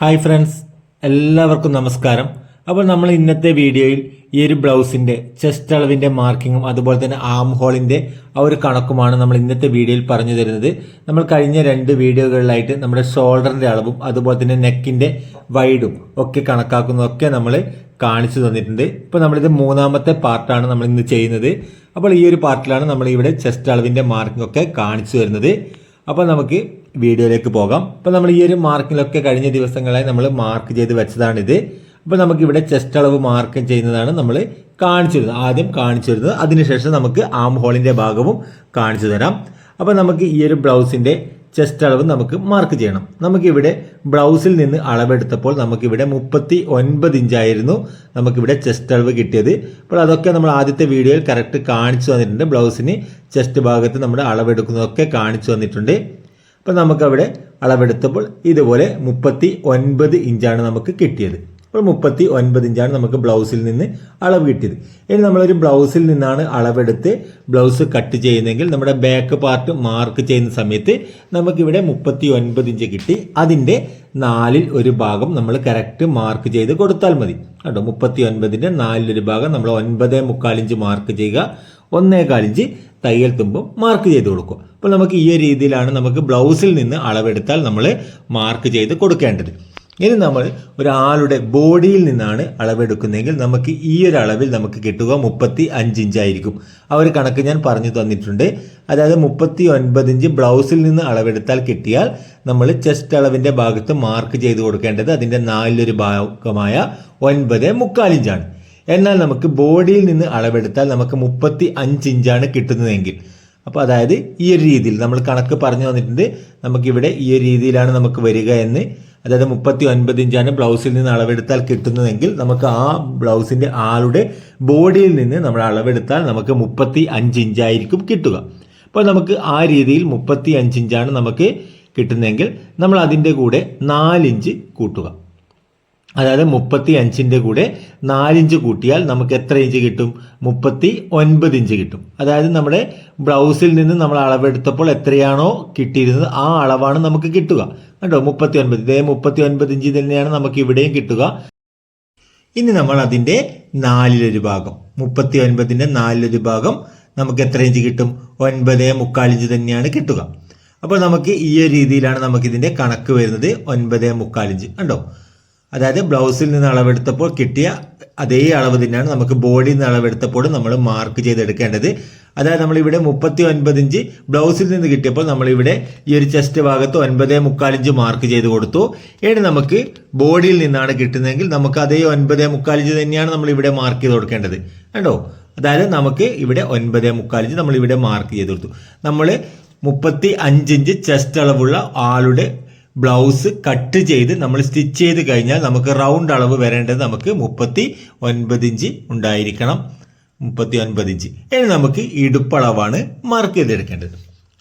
Hi friends എല്ലാവർക്കും നമസ്കാരം. അപ്പോൾ നമ്മൾ ഇന്നത്തെ വീഡിയോയിൽ ഈ ഒരു ബ്ലൗസിന്റെ ചെസ്റ്റ് അളവിന്റെ മാർക്കിങ്ങും അതുപോലെ തന്നെ ആം ഹോളിന്റെ ആ ഒരു കണക്കുമാണ് നമ്മൾ ഇന്നത്തെ വീഡിയോയിൽ പറഞ്ഞു തരുന്നത്. നമ്മൾ കഴിഞ്ഞ രണ്ട് വീഡിയോകളിലായിട്ട് നമ്മുടെ ഷോൾഡറിന്റെ അളവും അതുപോലെ തന്നെ നെക്കിന്റെ വൈഡും ഒക്കെ കണക്കാക്കുന്നതൊക്കെ നമ്മൾ കാണിച്ചു തന്നിട്ടുണ്ട്. ഇപ്പോൾ നമ്മളിത് മൂന്നാമത്തെ പാർട്ടാണ് നമ്മൾ ഇന്ന് ചെയ്യുന്നത്. അപ്പോൾ ഈ ഒരു പാർട്ടിലാണ് നമ്മൾ ഇവിടെ ചെസ്റ്റ് അളവിന്റെ മാർക്കിംഗ് ഒക്കെ കാണിച്ചു തരുന്നത്. അപ്പോൾ നമുക്ക് വീഡിയോയിലേക്ക് പോകാം. അപ്പോൾ നമ്മൾ ഈ ഒരു മാർക്കിലൊക്കെ കഴിഞ്ഞ ദിവസങ്ങളായി നമ്മൾ മാർക്ക് ചെയ്ത് വെച്ചതാണിത്. അപ്പോൾ നമുക്കിവിടെ ചെസ്റ്റ് അളവ് മാർക്ക് ചെയ്യുന്നതാണ് നമ്മൾ കാണിച്ചു തരുന്നത് ആദ്യം കാണിച്ചു തരുന്നത് അതിനുശേഷം നമുക്ക് ആം ഹോളിന്റെ ഭാഗവും കാണിച്ചു തരാം. അപ്പോൾ നമുക്ക് ഈ ഒരു ബ്ലൗസിന്റെ ചെസ്റ്റ് അളവ് നമുക്ക് മാർക്ക് ചെയ്യണം. നമുക്കിവിടെ ബ്ലൗസിൽ നിന്ന് അളവെടുത്തപ്പോൾ നമുക്കിവിടെ മുപ്പത്തി ഒൻപത് ഇഞ്ചായിരുന്നു നമുക്കിവിടെ ചെസ്റ്റ് അളവ് കിട്ടിയത്. അപ്പോൾ അതൊക്കെ നമ്മൾ ആദ്യത്തെ വീഡിയോയിൽ കറക്റ്റ് കാണിച്ചു തന്നിട്ടുണ്ട്. ബ്ലൗസിന് ചെസ്റ്റ് ഭാഗത്ത് നമ്മുടെ അളവെടുക്കുന്നതൊക്കെ കാണിച്ചു തന്നിട്ടുണ്ട്. അപ്പോൾ നമുക്കവിടെ അളവെടുത്തപ്പോൾ ഇതുപോലെ മുപ്പത്തി ഒൻപത് ഇഞ്ചാണ് നമുക്ക് കിട്ടിയത്. അപ്പോൾ മുപ്പത്തി ഒൻപത് ഇഞ്ചാണ് നമുക്ക് ബ്ലൗസിൽ നിന്ന് അളവ് കിട്ടിയത്. ഇനി നമ്മളൊരു ബ്ലൗസിൽ നിന്നാണ് അളവെടുത്ത് ബ്ലൗസ് കട്ട് ചെയ്യുന്നതെങ്കിൽ നമ്മുടെ ബാക്ക് പാർട്ട് മാർക്ക് ചെയ്യുന്ന സമയത്ത് നമുക്കിവിടെ മുപ്പത്തി ഒൻപത് ഇഞ്ച് കിട്ടി. അതിന്റെ നാലിൽ ഒരു ഭാഗം നമ്മൾ കറക്റ്റ് മാർക്ക് ചെയ്ത് കൊടുത്താൽ മതി. കേട്ടോ മുപ്പത്തി ഒൻപതിന്റെ നാലിലൊരു ഭാഗം നമ്മൾ ഒൻപതേ മുക്കാലിഞ്ച് മാർക്ക് ചെയ്യുക. ഒന്നേ കാലിഞ്ച് തയ്യൽ തുമ്പും മാർക്ക് ചെയ്ത് കൊടുക്കുക. അപ്പോൾ നമുക്ക് ഈ രീതിയിലാണ് നമുക്ക് ബ്ലൗസിൽ നിന്ന് അളവെടുത്താൽ നമ്മൾ മാർക്ക് ചെയ്ത് കൊടുക്കേണ്ടത്. ഇനി നമ്മൾ ഒരാളുടെ ബോഡിയിൽ നിന്നാണ് അളവെടുക്കുന്നതെങ്കിൽ നമുക്ക് ഈ ഒരു അളവിൽ നമുക്ക് കിട്ടുക മുപ്പത്തി അഞ്ച് ഇഞ്ചായിരിക്കും ആ ഒരു കണക്ക് ഞാൻ പറഞ്ഞു തന്നിട്ടുണ്ട്. അതായത് മുപ്പത്തി ഒൻപത് ഇഞ്ച് ബ്ലൗസിൽ നിന്ന് അളവെടുത്താൽ കിട്ടിയാൽ നമ്മൾ ചെസ്റ്റ് അളവിന്റെ ഭാഗത്ത് മാർക്ക് ചെയ്ത് കൊടുക്കേണ്ടത് അതിന്റെ നാലിലൊരു ഭാഗമായ ഒൻപത് മുക്കാലിഞ്ചാണ് എന്നാൽ നമുക്ക് ബോഡിയിൽ നിന്ന് അളവെടുത്താൽ നമുക്ക് മുപ്പത്തി അഞ്ച് ഇഞ്ചാണ് കിട്ടുന്നതെങ്കിൽ അപ്പോൾ അതായത് ഈ ഒരു രീതിയിൽ നമ്മൾ കണക്ക് പറഞ്ഞു തന്നിട്ടുണ്ട്. നമുക്കിവിടെ ഈ ഒരു രീതിയിലാണ് നമുക്ക് വരിക എന്ന്. അതായത് മുപ്പത്തി ഒൻപത് ഇഞ്ചാണ് ബ്ലൗസിൽ നിന്ന് അളവെടുത്താൽ കിട്ടുന്നതെങ്കിൽ നമുക്ക് ആ ബ്ലൗസിന്റെ ആളുടെ ബോഡിയിൽ നിന്ന് നമ്മൾ അളവെടുത്താൽ നമുക്ക് മുപ്പത്തി അഞ്ച് ഇഞ്ചായിരിക്കും കിട്ടുക. അപ്പോൾ നമുക്ക് ആ രീതിയിൽ മുപ്പത്തി അഞ്ച് ഇഞ്ചാണ് നമുക്ക് കിട്ടുന്നതെങ്കിൽ നമ്മൾ അതിന്റെ കൂടെ നാലിഞ്ച് കൂട്ടുക. അതായത് മുപ്പത്തി അഞ്ചിന്റെ കൂടെ നാലിഞ്ച് കൂട്ടിയാൽ നമുക്ക് എത്ര ഇഞ്ച് കിട്ടും? മുപ്പത്തി ഒൻപത് ഇഞ്ച് കിട്ടും. അതായത് നമ്മുടെ ബ്ലൗസിൽ നിന്ന് നമ്മൾ അളവെടുത്തപ്പോൾ എത്രയാണോ കിട്ടിയിരുന്നത് ആ അളവാണ് നമുക്ക് കിട്ടുക. കേട്ടോ മുപ്പത്തി ഒൻപത് ഇതേ മുപ്പത്തി ഒൻപത് ഇഞ്ച് തന്നെയാണ് നമുക്ക് ഇവിടെയും കിട്ടുക. ഇനി നമ്മൾ അതിന്റെ നാലിലൊരു ഭാഗം. മുപ്പത്തി ഒൻപതിന്റെ നാലിലൊരു ഭാഗം നമുക്ക് എത്ര ഇഞ്ച് കിട്ടും? ഒൻപത് മുക്കാൽ ഇഞ്ച് തന്നെയാണ് കിട്ടുക. അപ്പോൾ നമുക്ക് ഈ ഒരു രീതിയിലാണ് നമുക്കിതിന്റെ കണക്ക് വരുന്നത്. ഒൻപത് മുക്കാൽ ഇഞ്ച് കണ്ടോ? അതായത് ബ്ലൗസിൽ നിന്ന് അളവെടുത്തപ്പോൾ കിട്ടിയ അതേ അളവ് തന്നെയാണ് നമുക്ക് ബോഡിയിൽ നിന്ന് അളവെടുത്തപ്പോൾ നമ്മൾ മാർക്ക് ചെയ്തെടുക്കേണ്ടത്. അതായത് നമ്മളിവിടെ മുപ്പത്തി ഒൻപത് ഇഞ്ച് ബ്ലൗസിൽ നിന്ന് കിട്ടിയപ്പോൾ നമ്മളിവിടെ ഈ ഒരു ചെസ്റ്റ് ഭാഗത്ത് ഒൻപത് മുക്കാലിഞ്ച് മാർക്ക് ചെയ്ത് കൊടുത്തു. ഇനി നമുക്ക് ബോഡിയിൽ നിന്നാണ് കിട്ടുന്നതെങ്കിൽ നമുക്ക് അതേ ഒൻപത് മുക്കാലിഞ്ച് തന്നെയാണ് നമ്മൾ ഇവിടെ മാർക്ക് ചെയ്ത് കൊടുക്കേണ്ടത്. കണ്ടോ? അതായത് നമുക്ക് ഇവിടെ ഒൻപത് മുക്കാലിഞ്ച് നമ്മൾ ഇവിടെ മാർക്ക് ചെയ്ത് കൊടുത്തു. നമ്മൾ മുപ്പത്തി അഞ്ചിഞ്ച് ചെസ്റ്റ് അളവുള്ള ആളുടെ ബ്ലൗസ് കട്ട് ചെയ്ത് നമ്മൾ സ്റ്റിച്ച് ചെയ്ത് കഴിഞ്ഞാൽ നമുക്ക് റൗണ്ട് അളവ് വരേണ്ടത് നമുക്ക് മുപ്പത്തി ഒൻപത് ഇഞ്ച് ഉണ്ടായിരിക്കണം. മുപ്പത്തി ഒൻപത് ഇഞ്ച്. ഇനി നമുക്ക് ഇടുപ്പളവാണ് മാർക്ക് ചെയ്തെടുക്കേണ്ടത്.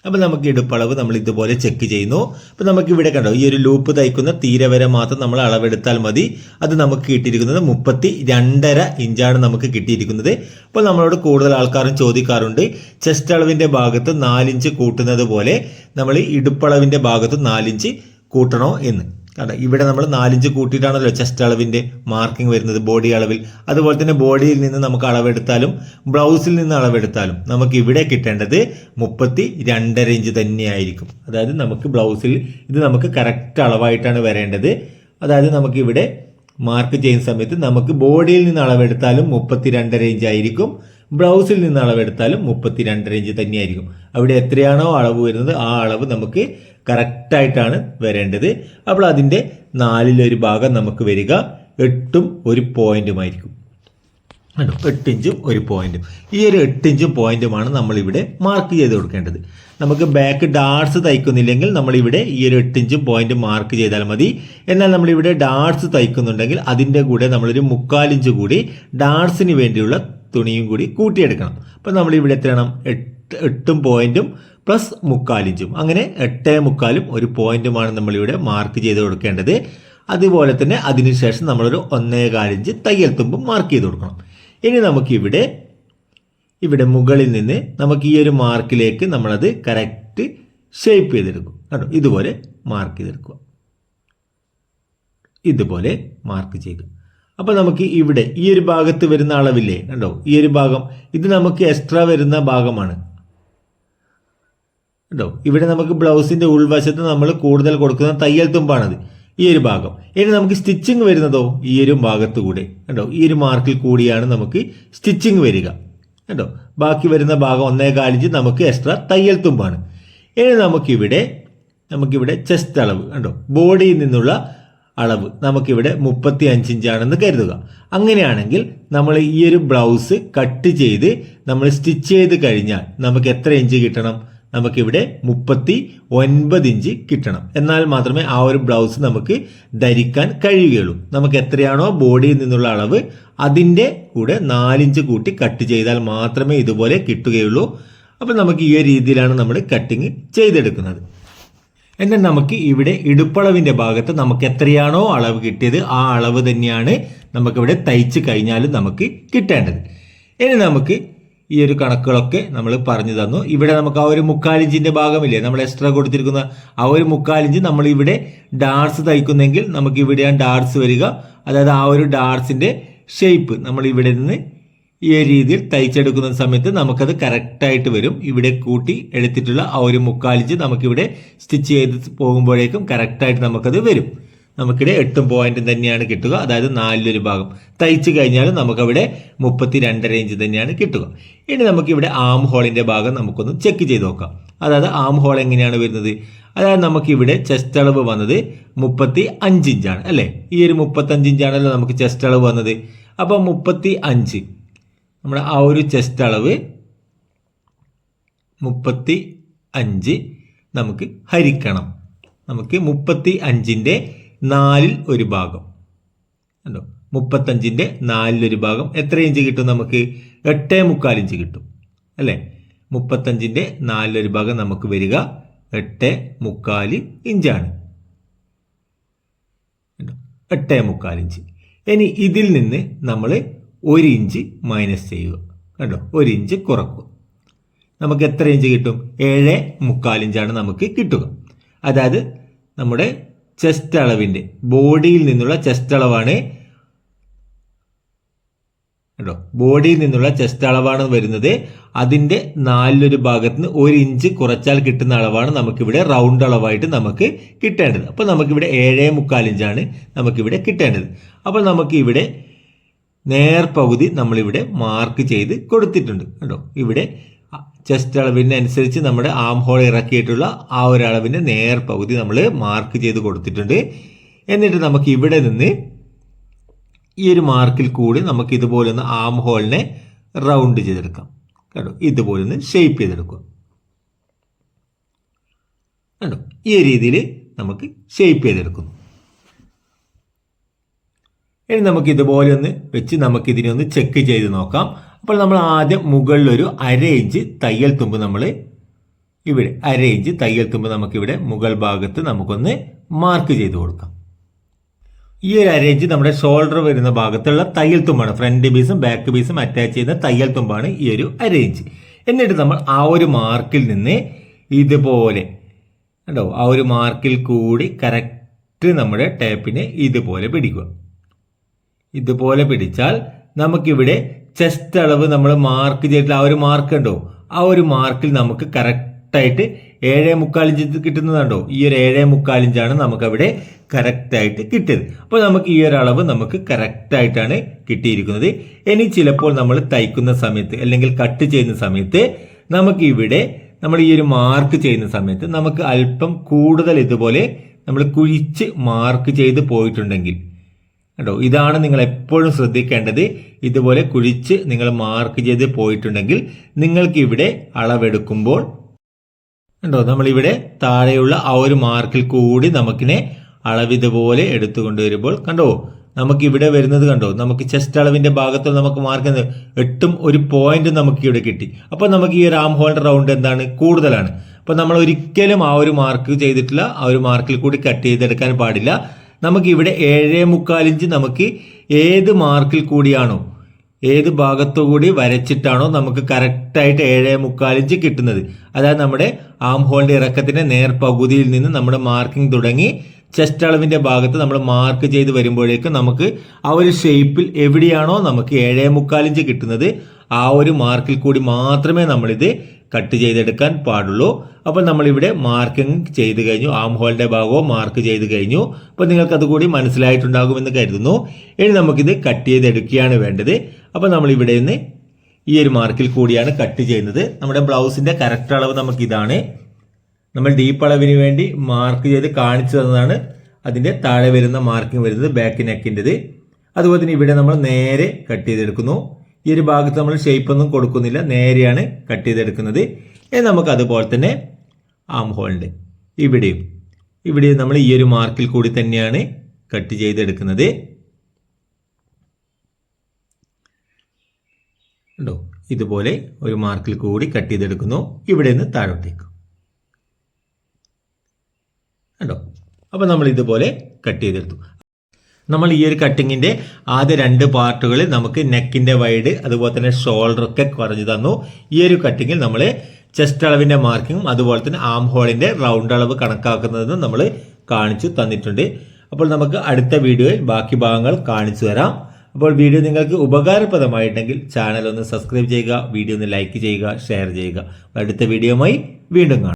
അപ്പോൾ നമുക്ക് ഇടുപ്പളവ് നമ്മൾ ഇതുപോലെ ചെക്ക് ചെയ്യുന്നു. അപ്പോൾ നമുക്ക് ഇവിടെ കണ്ടോ ഈ ഒരു ലൂപ്പ് തയ്ക്കുന്ന തീരെ വരെ മാത്രം നമ്മൾ അളവെടുത്താൽ മതി. അത് നമുക്ക് കിട്ടിയിരിക്കുന്നത് മുപ്പത്തി രണ്ടര ഇഞ്ചാണ് നമുക്ക് കിട്ടിയിരിക്കുന്നത്. അപ്പോൾ നമ്മളോട് കൂടുതൽ ആൾക്കാരും ചോദിക്കാറുണ്ട് ചെസ്റ്റ് അളവിന്റെ ഭാഗത്ത് നാലിഞ്ച് കൂട്ടുന്നത് പോലെ നമ്മൾ ഇടുപ്പളവിന്റെ ഭാഗത്ത് നാലിഞ്ച് കൂട്ടണോ എന്ന്. കാരണം ഇവിടെ നമ്മൾ നാലിഞ്ച് കൂട്ടിയിട്ടാണല്ലോ ചെസ്റ്റ് അളവിന്റെ മാർക്കിംഗ് വരുന്നത് ബോഡി അളവിൽ. അതുപോലെ തന്നെ ബോഡിയിൽ നിന്ന് നമുക്ക് അളവെടുത്താലും ബ്ലൗസിൽ നിന്ന് അളവെടുത്താലും നമുക്ക് ഇവിടെ കിട്ടേണ്ടത് മുപ്പത്തി രണ്ടര ഇഞ്ച് തന്നെയായിരിക്കും. അതായത് നമുക്ക് ബ്ലൗസിൽ ഇത് നമുക്ക് കറക്റ്റ് അളവായിട്ടാണ് വരേണ്ടത്. അതായത് നമുക്ക് ഇവിടെ മാർക്ക് ചെയ്യുന്ന സമയത്ത് നമുക്ക് ബോഡിയിൽ നിന്ന് അളവെടുത്താലും മുപ്പത്തി രണ്ടര ഇഞ്ച് ആയിരിക്കും ബ്ലൗസിൽ നിന്ന് അളവെടുത്താലും മുപ്പത്തി രണ്ടര ഇഞ്ച് തന്നെയായിരിക്കും. അവിടെ എത്രയാണോ അളവ് വരുന്നത് ആ അളവ് നമുക്ക് കറക്റ്റായിട്ടാണ് വരേണ്ടത്. അപ്പോൾ അതിന്റെ നാലിലൊരു ഭാഗം നമുക്ക് വരിക. എട്ടും ഒരു പോയിന്റുമായിരിക്കും കണ്ടോ? എട്ട് ഇഞ്ചും ഒരു പോയിന്റും. ഈ ഒരു എട്ട് ഇഞ്ചും പോയിന്റുമാണ് നമ്മളിവിടെ മാർക്ക് ചെയ്ത് കൊടുക്കേണ്ടത്. നമുക്ക് ബാക്ക് ഡാർട്സ് തയ്ക്കുന്നില്ലെങ്കിൽ നമ്മളിവിടെ ഈ ഒരു എട്ട് ഇഞ്ചും പോയിന്റ് മാർക്ക് ചെയ്താൽ മതി. എന്നാൽ നമ്മളിവിടെ ഡാർട്സ് തയ്ക്കുന്നുണ്ടെങ്കിൽ അതിന്റെ കൂടെ നമ്മളൊരു മുക്കാലിഞ്ച് കൂടി ഡാർട്സിന് വേണ്ടിയുള്ള തുണിയും കൂടി കൂട്ടിയെടുക്കണം. അപ്പം നമ്മളിവിടെ എത്രയാണ്? എട്ട് എട്ടും പോയിന്റും പ്ലസ് മുക്കാലിഞ്ചും. അങ്ങനെ എട്ടേ മുക്കാലും ഒരു പോയിന്റുമാണ് നമ്മളിവിടെ മാർക്ക് ചെയ്ത് കൊടുക്കേണ്ടത്. അതുപോലെ തന്നെ അതിനുശേഷം നമ്മളൊരു ഒന്നേ കാലിഞ്ച് തയ്യൽ തുമ്പും മാർക്ക് ചെയ്ത് കൊടുക്കണം. ഇനി നമുക്കിവിടെ ഇവിടെ മുകളിൽ നിന്ന് നമുക്ക് ഈ ഒരു മാർക്കിലേക്ക് നമ്മളത് കറക്റ്റ് ഷേപ്പ് ചെയ്തെടുക്കും. കേട്ടോ ഇതുപോലെ മാർക്ക് ചെയ്തെടുക്കുക. ഇതുപോലെ മാർക്ക് ചെയ്യുക. അപ്പോൾ നമുക്ക് ഇവിടെ ഈ ഒരു ഭാഗത്ത് വരുന്ന അളവില്ലേ? കണ്ടോ? ഈ ഒരു ഭാഗം. ഇത് നമുക്ക് എക്സ്ട്രാ വരുന്ന ഭാഗമാണ്. കേട്ടോ ഇവിടെ നമുക്ക് ബ്ലൗസിന്റെ ഉൾവശത്ത് നമ്മൾ കൂടുതൽ കൊടുക്കുന്ന തയ്യൽ തുമ്പാണത്. ഈ ഒരു ഭാഗം. ഇനി നമുക്ക് സ്റ്റിച്ചിങ് വരുന്നതോ? ഈ ഒരു ഭാഗത്ത് കൂടെ കേട്ടോ ഈ ഒരു മാർക്കിൽ കൂടിയാണ് നമുക്ക് സ്റ്റിച്ചിങ് വരിക. കേട്ടോ ബാക്കി വരുന്ന ഭാഗം ഒന്നേ കാലിഞ്ച് നമുക്ക് എക്സ്ട്രാ തയ്യൽ തുമ്പാണ്. ഇനി നമുക്കിവിടെ നമുക്കിവിടെ ചെസ്റ്റ് അളവ്. കണ്ടോ? ബോഡിയിൽ നിന്നുള്ള അളവ് നമുക്കിവിടെ മുപ്പത്തി അഞ്ച് ഇഞ്ചാണെന്ന് കരുതുക. അങ്ങനെയാണെങ്കിൽ നമ്മൾ ഈ ഒരു ബ്ലൗസ് കട്ട് ചെയ്ത് നമ്മൾ സ്റ്റിച്ച് ചെയ്ത് കഴിഞ്ഞാൽ നമുക്ക് എത്ര ഇഞ്ച് കിട്ടണം? നമുക്കിവിടെ മുപ്പത്തി ഒൻപത് ഇഞ്ച് കിട്ടണം. എന്നാൽ മാത്രമേ ആ ഒരു ബ്ലൗസ് നമുക്ക് ധരിക്കാൻ കഴിയുകയുള്ളൂ. നമുക്ക് എത്രയാണോ ബോഡിയിൽ നിന്നുള്ള അളവ് അതിന്റെ കൂടെ നാലിഞ്ച് കൂട്ടി കട്ട് ചെയ്താൽ മാത്രമേ ഇതുപോലെ കിട്ടുകയുള്ളൂ. അപ്പം നമുക്ക് ഈ രീതിയിലാണ് നമ്മൾ കട്ടിങ് ചെയ്തെടുക്കുന്നത്. എന്നാൽ നമുക്ക് ഇവിടെ ഇടുപ്പളവിന്റെ ഭാഗത്ത് നമുക്ക് എത്രയാണോ അളവ് കിട്ടിയത് ആ അളവ് തന്നെയാണ് നമുക്കിവിടെ തയ്ച്ച് കഴിഞ്ഞാലും നമുക്ക് കിട്ടേണ്ടത്. ഇനി നമുക്ക് ഈ ഒരു കണക്കുകളൊക്കെ നമ്മൾ പറഞ്ഞു തന്നു. ഇവിടെ നമുക്ക് ആ ഒരു മുക്കാലിഞ്ചിന്റെ ഭാഗമില്ലേ? നമ്മൾ എക്സ്ട്രാ കൊടുത്തിരിക്കുന്ന ആ ഒരു മുക്കാലിഞ്ച് നമ്മൾ ഇവിടെ ഡാർസ് തയ്ക്കുന്നെങ്കിൽ നമുക്ക് ഇവിടെയാണ് ഡാർസ് വരിക. അതായത് ആ ഒരു ഡാർസിന്റെ ഷേപ്പ് നമ്മൾ ഇവിടെ നിന്ന് ഈ രീതിയിൽ തയ്ച്ചെടുക്കുന്ന സമയത്ത് നമുക്കത് കറക്റ്റായിട്ട് വരും. ഇവിടെ കൂട്ടി എടുത്തിട്ടുള്ള ആ ഒരു മുക്കാലിഞ്ച് നമുക്കിവിടെ സ്റ്റിച്ച് ചെയ്ത് പോകുമ്പോഴേക്കും കറക്റ്റായിട്ട് നമുക്കത് വരും. നമുക്കിവിടെ എട്ടും പോയിന്റ് തന്നെയാണ് കിട്ടുക. അതായത് നാലിലൊരു ഭാഗം. തയ്ച്ചു കഴിഞ്ഞാൽ നമുക്കവിടെ മുപ്പത്തി രണ്ടര ഇഞ്ച് തന്നെയാണ് കിട്ടുക. ഇനി നമുക്കിവിടെ ആം ഹോളിന്റെ ഭാഗം നമുക്കൊന്ന് ചെക്ക് ചെയ്ത് നോക്കാം. അതായത് ആം ഹോൾ എങ്ങനെയാണ് വരുന്നത്? അതായത് നമുക്കിവിടെ ചെസ്റ്റ് അളവ് വന്നത് മുപ്പത്തി അഞ്ച് ഇഞ്ചാണ് അല്ലേ? ഈ ഒരു മുപ്പത്തഞ്ച് ഇഞ്ചാണല്ലോ നമുക്ക് ചെസ്റ്റ് അളവ് വന്നത്. അപ്പോൾ മുപ്പത്തി അഞ്ച് നമ്മുടെ ആ ഒരു ചെസ്റ്റ് അളവ് മുപ്പത്തി അഞ്ച് നമുക്ക് ഹരിക്കണം. നമുക്ക് മുപ്പത്തി അഞ്ചിന്റെ നാലിൽ ഒരു ഭാഗം. കണ്ടോ? മുപ്പത്തഞ്ചിന്റെ നാലിലൊരു ഭാഗം എത്ര ഇഞ്ച് കിട്ടും നമുക്ക്? എട്ടേ മുക്കാൽ ഇഞ്ച് കിട്ടും. അല്ലേ? മുപ്പത്തഞ്ചിന്റെ നാലിലൊരു ഭാഗം നമുക്ക് വരിക എട്ട് മുക്കാൽ ഇഞ്ചാണ്? എട്ടേ മുക്കാൽ ഇഞ്ച്. ഇനി ഇതിൽ നിന്ന് നമ്മൾ ഒരു ഇഞ്ച് മൈനസ് ചെയ്യുക. കണ്ടോ? ഒരു ഇഞ്ച് കുറക്കുക. നമുക്ക് എത്ര ഇഞ്ച് കിട്ടും? ഏഴ് മുക്കാൽ ഇഞ്ചാണ് നമുക്ക് കിട്ടുക. അതായത് നമ്മുടെ ചെസ്റ്റ് അളവിന്റെ ബോഡിയിൽ നിന്നുള്ള ചെസ്റ്റ് അളവാണ്. കേട്ടോ ബോഡിയിൽ നിന്നുള്ള ചെസ്റ്റ് അളവാണ് വരുന്നത്. അതിന്റെ നാലിലൊരു ഭാഗത്ത് നിന്ന് ഒരു ഇഞ്ച് കുറച്ചാൽ കിട്ടുന്ന അളവാണ് നമുക്കിവിടെ റൗണ്ട് അളവായിട്ട് നമുക്ക് കിട്ടേണ്ടത്. അപ്പോൾ നമുക്കിവിടെ ഏഴേ മുക്കാൽ ഇഞ്ചാണ് നമുക്കിവിടെ കിട്ടേണ്ടത്. അപ്പോൾ നമുക്കിവിടെ നേർപകുതി നമ്മളിവിടെ മാർക്ക് ചെയ്ത് കൊടുത്തിട്ടുണ്ട്. കേട്ടോ ഇവിടെ ചെസ്റ്റ് അളവിനനുസരിച്ച് നമ്മുടെ ആം ഹോൾ ഇറക്കിയിട്ടുള്ള ആ ഒരു അളവിന്റെ നേർപകുതി നമ്മൾ മാർക്ക് ചെയ്ത് കൊടുത്തിട്ടുണ്ട്. എന്നിട്ട് നമുക്ക് ഇവിടെ നിന്ന് ഈ ഒരു മാർക്കിൽ കൂടി നമുക്ക് ഇതുപോലെ ഒന്ന് ആം ഹോളിനെ റൗണ്ട് ചെയ്തെടുക്കാം. കേട്ടോ ഇതുപോലെ ഒന്ന് ഷേപ്പ് ചെയ്തെടുക്കുക. കണ്ടോ? ഈ രീതിയിൽ നമുക്ക് ഷേപ്പ് ചെയ്തെടുക്കുന്നു. ഇനി നമുക്ക് ഇതുപോലെ ഒന്ന് വെച്ച് നമുക്കിതിനെ ഒന്ന് ചെക്ക് ചെയ്ത് നോക്കാം. അപ്പോൾ നമ്മൾ ആദ്യം മുകളിലൊരു അര ഇഞ്ച് തയ്യൽ തുമ്പ് നമ്മൾ ഇവിടെ അര ഇഞ്ച് തയ്യൽ തുമ്പ് നമുക്കിവിടെ മുകൾ ഭാഗത്ത് നമുക്കൊന്ന് മാർക്ക് ചെയ്ത് കൊടുക്കാം. ഈ ഒരു അര ഇഞ്ച് നമ്മുടെ ഷോൾഡർ വരുന്ന ഭാഗത്തുള്ള തയ്യൽ തുമ്പാണ്. ഫ്രണ്ട് പീസും ബാക്ക് പീസും അറ്റാച്ച് ചെയ്യുന്ന തയ്യൽ തുമ്പാണ് ഈ ഒരു അര ഇഞ്ച് എന്നിട്ട് നമ്മൾ ആ ഒരു മാർക്കിൽ നിന്ന് ഇതുപോലെ കണ്ടോ? ആ ഒരു മാർക്കിൽ കൂടി കറക്റ്റ് നമ്മുടെ ടേപ്പിനെ ഇതുപോലെ പിടിക്കുക. ഇതുപോലെ പിടിച്ചാൽ നമുക്കിവിടെ ചെസ്റ്റ് അളവ് നമ്മൾ മാർക്ക് ചെയ്തിട്ടുള്ള ആ ഒരു മാർക്ക് ഉണ്ടോ ആ ഒരു മാർക്കിൽ നമുക്ക് കറക്റ്റായിട്ട് ഏഴേ മുക്കാൽ ഇഞ്ച് കിട്ടുന്നതുണ്ടോ ഈ ഒരു ഏഴേ മുക്കാൽ ഇഞ്ചാണ് നമുക്കവിടെ കറക്റ്റായിട്ട് കിട്ടിയത്. അപ്പോൾ നമുക്ക് ഈ ഒരു അളവ് നമുക്ക് കറക്റ്റായിട്ടാണ് കിട്ടിയിരിക്കുന്നത്. ഇനി ചിലപ്പോൾ നമ്മൾ തയ്ക്കുന്ന സമയത്ത് അല്ലെങ്കിൽ കട്ട് ചെയ്യുന്ന സമയത്ത് നമുക്ക് ഇവിടെ നമ്മൾ ഈ ഒരു മാർക്ക് ചെയ്യുന്ന സമയത്ത് നമുക്ക് അല്പം കൂടുതൽ ഇതുപോലെ നമ്മൾ കുഴിച്ച് മാർക്ക് ചെയ്ത് പോയിട്ടുണ്ടെങ്കിൽ കേട്ടോ ഇതാണ് നിങ്ങൾ എപ്പോഴും ശ്രദ്ധിക്കേണ്ടത്. ഇതുപോലെ കുഴിച്ച് നിങ്ങൾ മാർക്ക് ചെയ്ത് പോയിട്ടുണ്ടെങ്കിൽ നിങ്ങൾക്ക് ഇവിടെ അളവെടുക്കുമ്പോൾ കണ്ടോ? നമ്മളിവിടെ താഴെയുള്ള ആ ഒരു മാർക്കിൽ കൂടി നമുക്കിനെ അളവിതുപോലെ എടുത്തു കൊണ്ടുവരുമ്പോൾ കണ്ടോ? നമുക്ക് ഇവിടെ വരുന്നത് കണ്ടോ? നമുക്ക് ചെസ്റ്റ് അളവിന്റെ ഭാഗത്ത് നമുക്ക് മാർക്ക് എട്ടും ഒരു പോയിന്റ് നമുക്ക് ഇവിടെ കിട്ടി. അപ്പോൾ നമുക്ക് ഈ റാം ആം ഹോൾഡർ റൗണ്ട് എന്താണ്? കൂടുതലാണ്. അപ്പോൾ നമ്മൾ ഒരിക്കലും ആ ഒരു മാർക്ക് ചെയ്തിട്ടില്ല ആ ഒരു മാർക്കിൽ കൂടി കട്ട് ചെയ്തെടുക്കാൻ പാടില്ല. നമുക്ക് ഇവിടെ ഏഴേ മുക്കാലിഞ്ച് നമുക്ക് ഏത് മാർക്കിൽ കൂടിയാണോ ഏത് ഭാഗത്തു കൂടി വരച്ചിട്ടാണോ നമുക്ക് കറക്റ്റായിട്ട് ഏഴേ മുക്കാലിഞ്ച് കിട്ടുന്നത്. അതായത് നമ്മുടെ ആം ഹോളിന്റെ ഇറക്കത്തിന്റെ നേർ നേർപകുതിയിൽ നിന്ന് നമ്മുടെ മാർക്കിംഗ് തുടങ്ങി ചെസ്റ്റ് അളവിന്റെ ഭാഗത്ത് നമ്മൾ മാർക്ക് ചെയ്ത് വരുമ്പോഴേക്കും നമുക്ക് ആ ഒരു ഷേപ്പിൽ എവിടെയാണോ നമുക്ക് ഏഴേ മുക്കാലിഞ്ച് കിട്ടുന്നത്. ആ ഒരു മാർക്കിൽ കൂടി മാത്രമേ നമ്മളിത് കട്ട് ചെയ്തെടുക്കാൻ പാടുള്ളൂ. അപ്പോൾ നമ്മളിവിടെ മാർക്കിംഗ് ചെയ്ത് കഴിഞ്ഞു. ആം ഹോളിന്റെ ഭാഗവും മാർക്ക് ചെയ്ത് കഴിഞ്ഞു. അപ്പോൾ നിങ്ങൾക്കത് കൂടി മനസ്സിലായിട്ടുണ്ടാകുമെന്ന് കരുതുന്നു. ഇനി നമുക്കിത് കട്ട് ചെയ്തെടുക്കുകയാണ് വേണ്ടത്. അപ്പോൾ നമ്മൾ ഇവിടെ നിന്ന് ഈ ഒരു മാർക്കിൽ കൂടിയാണ് കട്ട് ചെയ്യുന്നത്. നമ്മുടെ ബ്ലൗസിന്റെ കറക്റ്റ് അളവ് നമുക്ക് ഇതാണ് നമ്മൾ ഡീപ്പ് അളവിന് വേണ്ടി മാർക്ക് ചെയ്ത് കാണിച്ചു തന്നതാണ് അതിന്റെ താഴെ വരുന്ന മാർക്കിംഗ് വരുന്നത് ബാക്ക് നെക്കിന്റെത് അതുപോലെ തന്നെ ഇവിടെ നമ്മൾ നേരെ കട്ട് ചെയ്തെടുക്കുന്നു. ഈ ഒരു ഭാഗത്ത് നമ്മൾ ഷേപ്പ് ഒന്നും കൊടുക്കുന്നില്ല. നേരെയാണ് കട്ട് ചെയ്തെടുക്കുന്നത്. ഇനി നമുക്ക് അതുപോലെ തന്നെ ആം ഹോളിന്റെ ഇവിടെയും. ഇവിടെയും നമ്മൾ ഈ ഒരു മാർക്കിൽ കൂടി തന്നെയാണ് കട്ട് ചെയ്തെടുക്കുന്നത്. ഉണ്ടോ ഇതുപോലെ ഒരു മാർക്കിൽ കൂടി കട്ട് ചെയ്തെടുക്കുന്നു. ഇവിടെ നിന്ന് താഴോട്ടേക്ക്. കണ്ടോ? അപ്പോൾ നമ്മൾ ഇതുപോലെ കട്ട് ചെയ്തെടുത്തു. നമ്മൾ ഈ ഒരു കട്ടിങ്ങിന്റെ ആദ്യ രണ്ട് പാർട്ടുകളിൽ നമുക്ക് നെക്കിന്റെ വൈഡ് അതുപോലെ തന്നെ ഷോൾഡർ ഒക്കെ കുറഞ്ഞു തന്നു. ഈ ഒരു കട്ടിങ്ങിൽ നമ്മൾ ചെസ്റ്റ് അളവിന്റെ മാർക്കിങ്ങും അതുപോലെ തന്നെ ആം ഹോളിന്റെ റൗണ്ട് അളവ് കണക്കാക്കുന്നതെന്നും നമ്മൾ കാണിച്ചു തന്നിട്ടുണ്ട്. അപ്പോൾ നമുക്ക് അടുത്ത വീഡിയോയിൽ ബാക്കി ഭാഗങ്ങൾ കാണിച്ചു തരാം. അപ്പോൾ വീഡിയോ നിങ്ങൾക്ക് ഉപകാരപ്രദമായിട്ടുണ്ടെങ്കിൽ ചാനൽ ഒന്ന് സബ്സ്ക്രൈബ് ചെയ്യുക വീഡിയോ ഒന്ന് ലൈക്ക് ചെയ്യുക ഷെയർ ചെയ്യുക. അടുത്ത വീഡിയോയുമായി വീണ്ടും കാണാം.